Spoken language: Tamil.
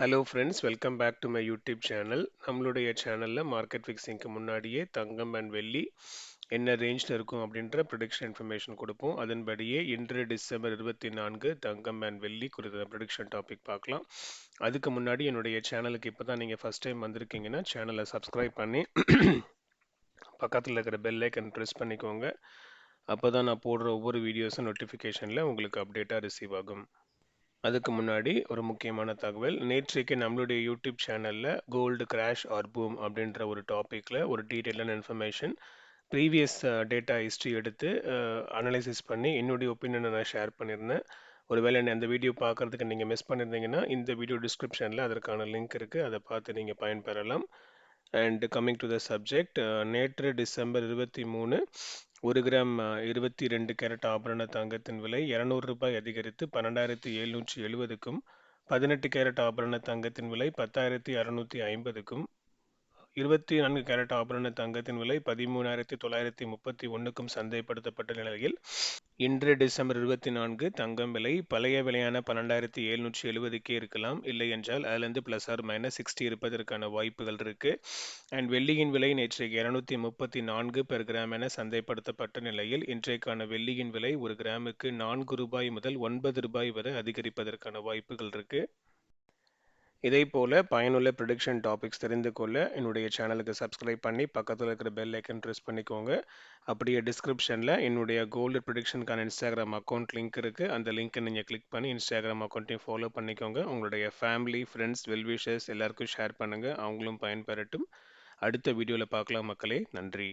Hello friends welcome back to my YouTube channel நம்மளுடைய சேனலில் மார்க்கெட் ஃபிக்ஸிங்க்கு முன்னாடியே தங்கம் அண்ட் வெள்ளி என்ன ரேஞ்சில் இருக்கும் அப்படின்ற ப்ரொடிக்ஷன் இன்ஃபர்மேஷன் கொடுப்போம். அதன்படியே இன்று டிசம்பர் இருபத்தி நான்கு தங்கம் அண்ட் வெள்ளி குறித்த ப்ரொடிக்ஷன் டாபிக் பார்க்கலாம். அதுக்கு முன்னாடி என்னுடைய சேனலுக்கு இப்போ தான் நீங்கள் ஃபஸ்ட் டைம் வந்திருக்கீங்கன்னா சேனலை சப்ஸ்கிரைப் பண்ணி பக்கத்தில் இருக்கிற பெல் ஐக்கன் ப்ரெஸ் பண்ணிக்கோங்க. அப்போ தான் நான் போடுற ஒவ்வொரு வீடியோஸும் நோட்டிஃபிகேஷனில் உங்களுக்கு அப்டேட்டாக ரிசீவ் ஆகும். அதுக்கு முன்னாடி ஒரு முக்கியமான தகவல். நேற்றைக்கு நம்மளுடைய யூடியூப் சேனலில் கோல்டு கிராஷ் ஆர் பூம் அப்படின்ற ஒரு டாப்பிக்கில் ஒரு டீட்டெயிலான இன்ஃபர்மேஷன் ப்ரீவியஸ் டேட்டா ஹிஸ்ட்ரி எடுத்து அனலைசிஸ் பண்ணி என்னுடைய ஒப்பீனியனை நான் ஷேர் பண்ணியிருந்தேன். ஒருவேளை அந்த வீடியோ பார்க்குறதுக்கு நீங்கள் மிஸ் பண்ணியிருந்தீங்கன்னா இந்த வீடியோ டிஸ்கிரிப்ஷனில் அதற்கான லிங்க் இருக்குது அதை பார்த்து நீங்கள் பயன்பெறலாம். And coming to the subject நேற்று டிசம்பர் இருபத்தி மூணு ஒரு கிராம் இருபத்தி ரெண்டு கேரட் ஆபரண தங்கத்தின் விலை இரநூறு ரூபாய் அதிகரித்து பன்னெண்டாயிரத்தி எழுநூற்றி எழுபதுக்கும் பதினெட்டு கேரட் ஆபரண தங்கத்தின் விலை பத்தாயிரத்தி அறுநூற்றி ஐம்பதுக்கும் இருபத்தி நான்கு கேரட் ஆபரண தங்கத்தின் விலை பதிமூணாயிரத்தி தொள்ளாயிரத்தி முப்பத்தி ஒன்றுக்கும் சந்தைப்படுத்தப்பட்ட நிலையில் இன்று டிசம்பர் இருபத்தி நான்கு தங்கம் விலை பழைய விலையான பன்னெண்டாயிரத்தி எழுநூற்றி எழுபதுக்கே இருக்கலாம். இல்லை என்றால் அதுலேருந்து ப்ளஸ் ஆர் மைனஸ் சிக்ஸ்டி இருப்பதற்கான வாய்ப்புகள் இருக்குது அண்ட் வெள்ளியின் விலை நேற்றைக்கு இரநூத்தி முப்பத்தி நான்கு பெர் கிராம் என சந்தைப்படுத்தப்பட்ட நிலையில் இன்றைக்கான வெள்ளியின் விலை ஒரு கிராமுக்கு நான்கு ரூபாய் முதல் ஒன்பது ரூபாய் வரை அதிகரிப்பதற்கான வாய்ப்புகள் இருக்குது இதே போல் பயனுள்ள ப்ரிடிக்ஷன் டாபிக்ஸ் தெரிந்து கொள்ள என்னுடைய சேனலுக்கு சப்ஸ்கிரைப் பண்ணி பக்கத்தில் இருக்கிற பெல் ஐக்கன் ப்ரெஸ் பண்ணிக்கோங்க. அப்படியே டிஸ்கிரிப்ஷனில் என்னுடைய கோல்டு ப்ரிடிக்ஷனுக்கான இன்ஸ்டாகிராம் அக்கௌண்ட் லிங்க் இருக்குது அந்த லிங்க்கை நீங்கள் கிளிக் பண்ணி இன்ஸ்டாகிராம் அக்கௌண்ட்டையும் ஃபாலோ பண்ணிக்கோங்க. உங்களுடைய ஃபேமிலி ஃப்ரெண்ட்ஸ் வெல்விஷர்ஸ் எல்லாருக்கும் ஷேர் பண்ணுங்கள் அவங்களும் பயன்பெறட்டும். அடுத்த வீடியோவில் பார்க்கலாம் மக்களே. நன்றி.